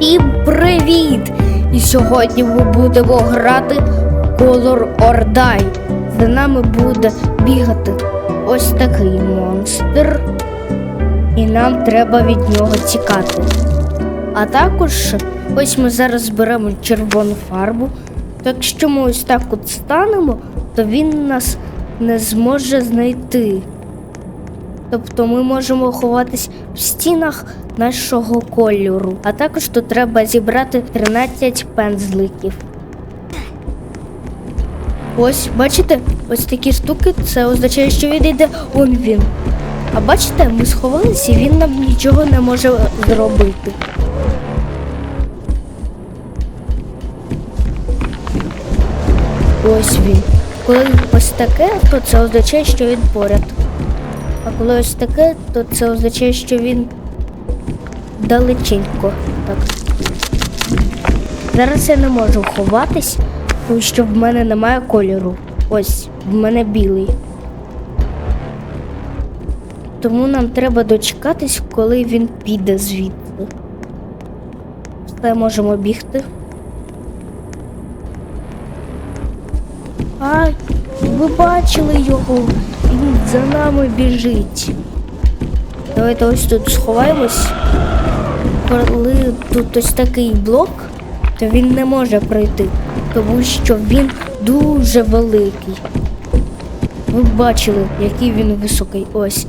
І привіт! І сьогодні ми будемо грати Color or. За нами буде бігати ось такий монстр. І нам треба від нього тікати. А також ось ми зараз зберемо червону фарбу. То якщо ми ось так от станемо, то він нас не зможе знайти. Тобто ми можемо ховатись в стінах нашого кольору. А також тут треба зібрати 13 пензликів. Ось, бачите, ось такі штуки, це означає, що він йде он він. А бачите, ми сховалися і він нам нічого не може зробити. Ось він. Коли ось таке, то це означає, що він поряд. А коли ось таке, то це означає, що він далеченько. Так. Зараз я не можу ховатись, тому що в мене немає кольору. Ось, в мене білий. Тому нам треба дочекатись, коли він піде звідти. Все можемо бігти. А, ви бачили його? Він за нами біжить. Давайте ось тут сховаємось. Коли тут ось такий блок, то він не може пройти, тому що він дуже великий. Ви бачили, який він високий. Ось.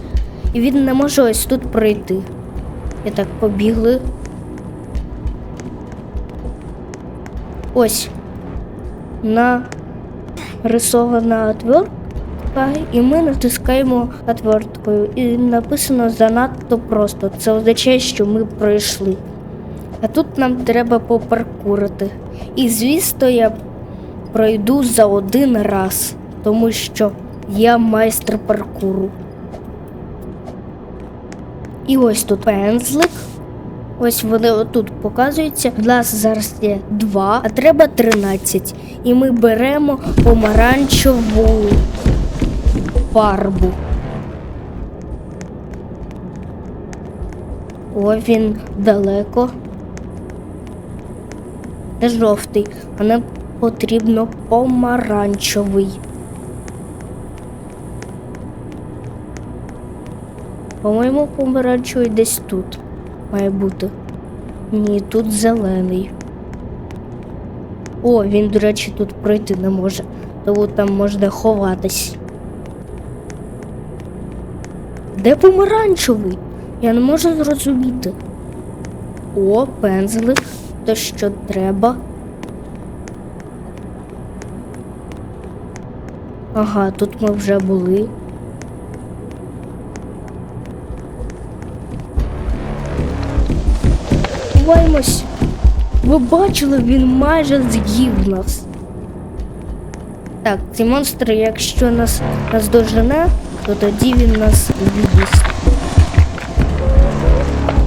І він не може ось тут пройти. І так побігли. Ось. На рисована отвертка, і ми натискаємо отверткою. І написано занадто просто. Це означає, що ми пройшли. А тут нам треба попаркурити. І звісно, я пройду за один раз, тому що я майстер паркуру. І ось тут пензлик. Ось вони отут показуються. У нас зараз є два, а треба 13. І ми беремо помаранчеву фарбу. О, він далеко. Де жовтий, а нам потрібно помаранчевий. По-моєму, помаранчевий десь тут має бути. Ні, тут зелений. О, він, до речі, тут пройти не може, тому там можна ховатись. Де помаранчевий? Я не можу зрозуміти. О, пензлик, то що треба. Ага, тут ми вже були. Ховаємось. Ви бачили, він майже з'їв нас. Так, ці монстри, якщо нас наздожене, то тоді він нас з'їсть.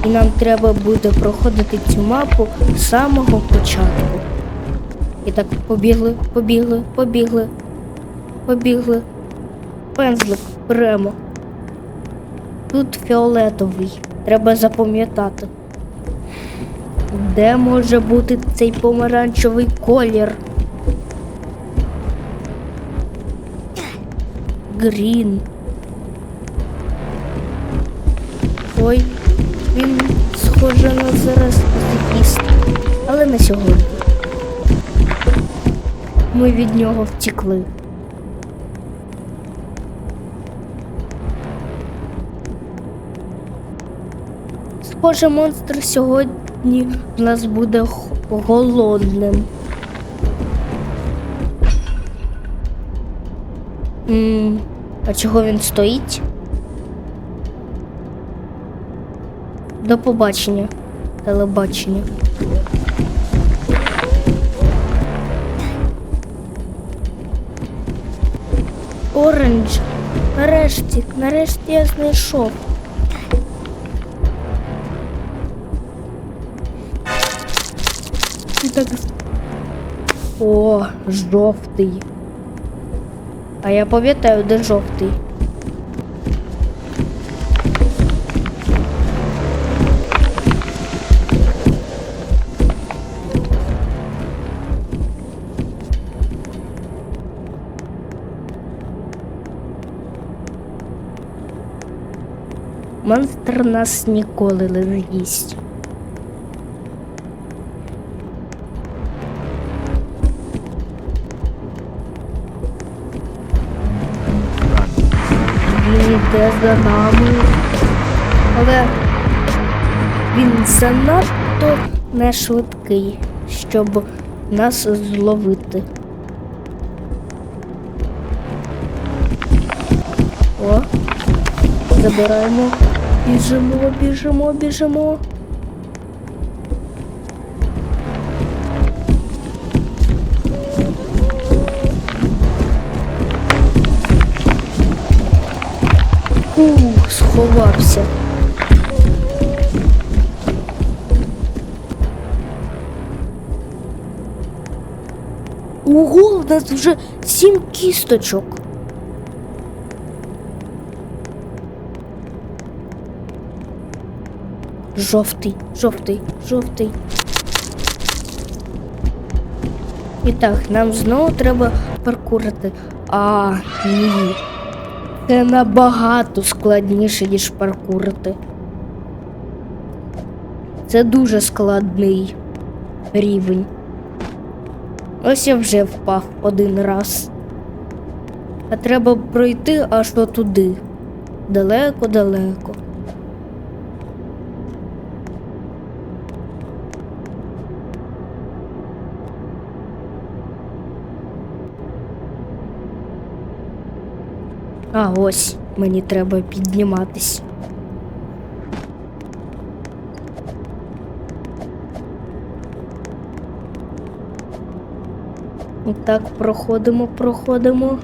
І нам треба буде проходити цю мапу з самого початку. І так, побігли, побігли, побігли, побігли. Пензлик беремо. Тут фіолетовий. Треба запам'ятати. Де може бути цей помаранчевий колір? Грін. Ой, він схоже на зараз з'їсть. Але не сьогодні. Ми від нього втікли. Схоже, монстр сьогодні в нас буде голодним. М, а чого він стоїть? До побачення. Телебачення. Оранж. Нарешті, нарешті я знайшов. І так. О, жовтий. А я пам'ятаю, де жовтий. Монстр нас ніколи не з'їсть. Він йде за нами. Але він занадто не швидкий, щоб нас зловити. О, забираємо. Біжимо, біжимо, біжимо. Ух, сховався. Ого, у нас вже сім кісточок. Жовтий, жовтий, жовтий. І так, нам знову треба паркурити. А, ні. Це набагато складніше, ніж паркурити. Це дуже складний рівень. Ось я вже впав один раз. А треба пройти аж до туди. Далеко-далеко. А ось мені треба підніматись. І так, проходимо, проходимо.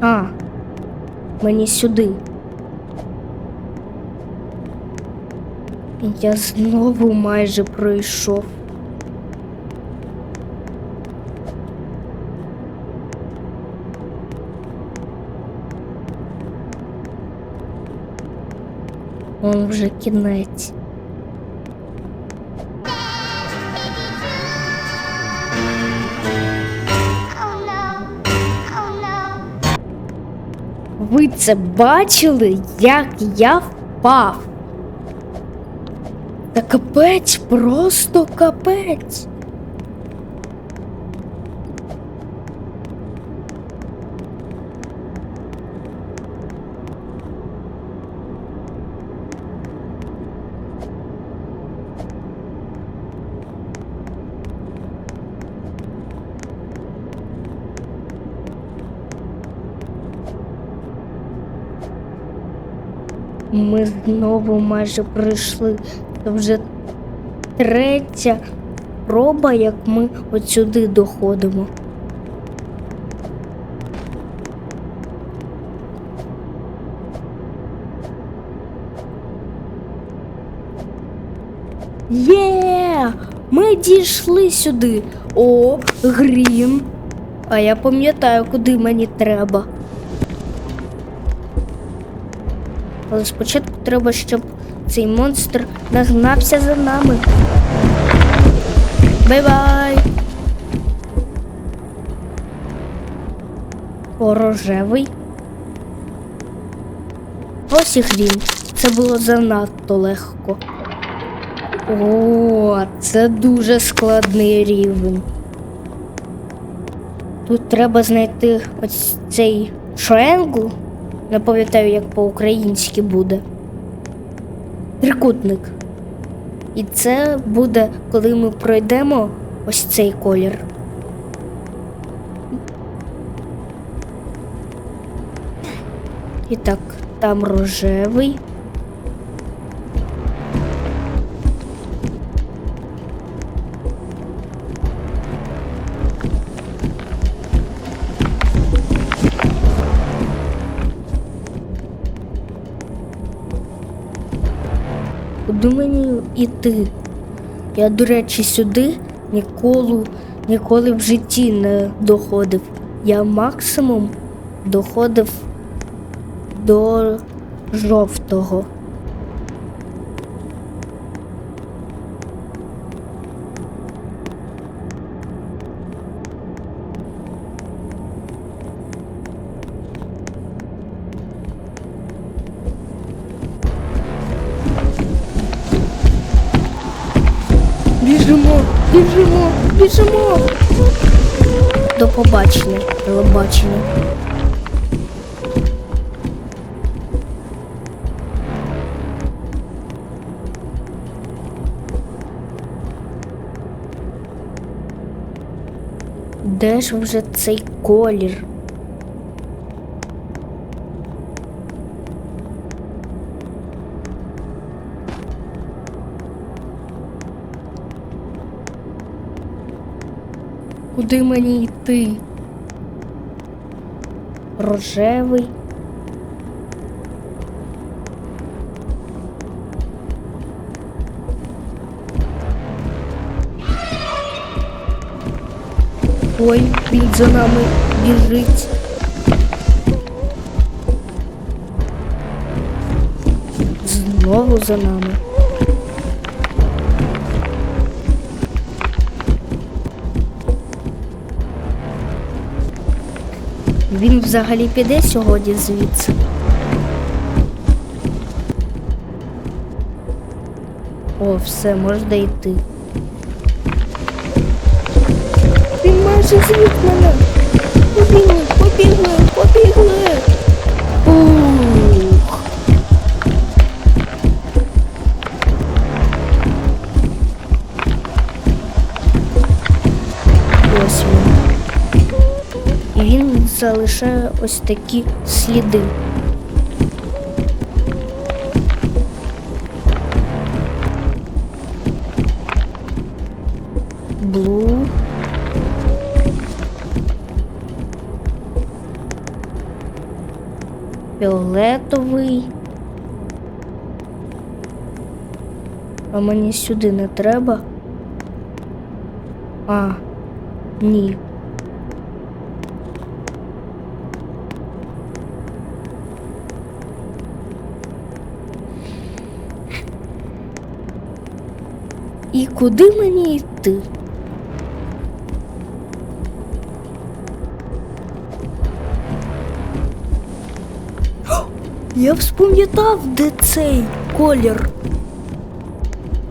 А, мені сюди. Я знову майже пройшов. Он вже кінець. Ви це бачили, як я впав? Капець, просто капець. Ми знову майже прийшли. Це вже третя проба, як ми от сюди доходимо. Є! Ми дійшли сюди. О, грін. А я пам'ятаю, куди мені треба. Але спочатку треба, щоб цей монстр нагнався за нами. Бай-бай! О, рожевий. Ось і грім. Це було занадто легко. О, це дуже складний рівень. Тут треба знайти ось цей triangle. Не пам'ятаю, як по-українськи буде. Трикутник. І це буде, коли ми пройдемо ось цей колір. І так, там рожевий. Куди йти? Я, до речі, сюди ніколи, ніколи в житті не доходив. Я максимум доходив до жовтого. Біжимо, біжимо. До побачення, телебачення. Де ж вже цей колір? Куди мені йти? Рожевий. Ой, він за нами біжить. Знову за нами. Він взагалі піде сьогодні звідси. О, все, можна йти. Він майже звід мене. Побігли, побігли, побігли. Залишає ось такі сліди. Блу. Фіолетовий. А мені сюди не треба. А, ні. І куди мені йти? Я вспам'ятав, де цей колір.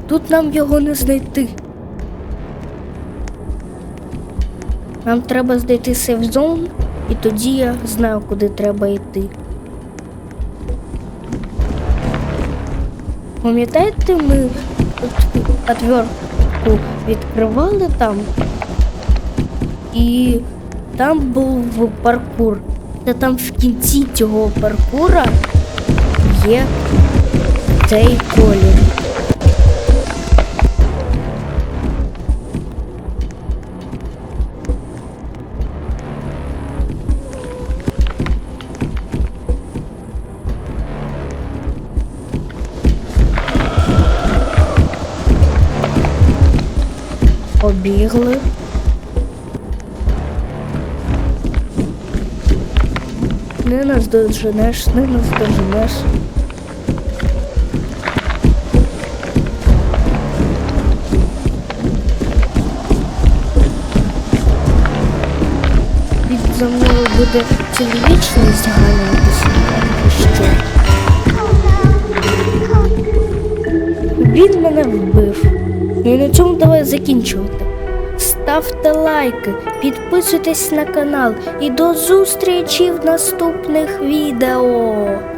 Тут нам його не знайти. Нам треба знайти сейф зон, і тоді я знаю, куди треба йти. Пам'ятаєте, ми отвертку відкривали там, і там був паркур. Та там в кінці цього паркура є цей колір. Побігли. Не нас доженеш, не нас доженеш. Він за мною буде цілу вічність ганятися. Що? Він мене вбив. Ну і на цьому давай закінчувати. Ставте лайки, підписуйтесь на канал і до зустрічі в наступних відео.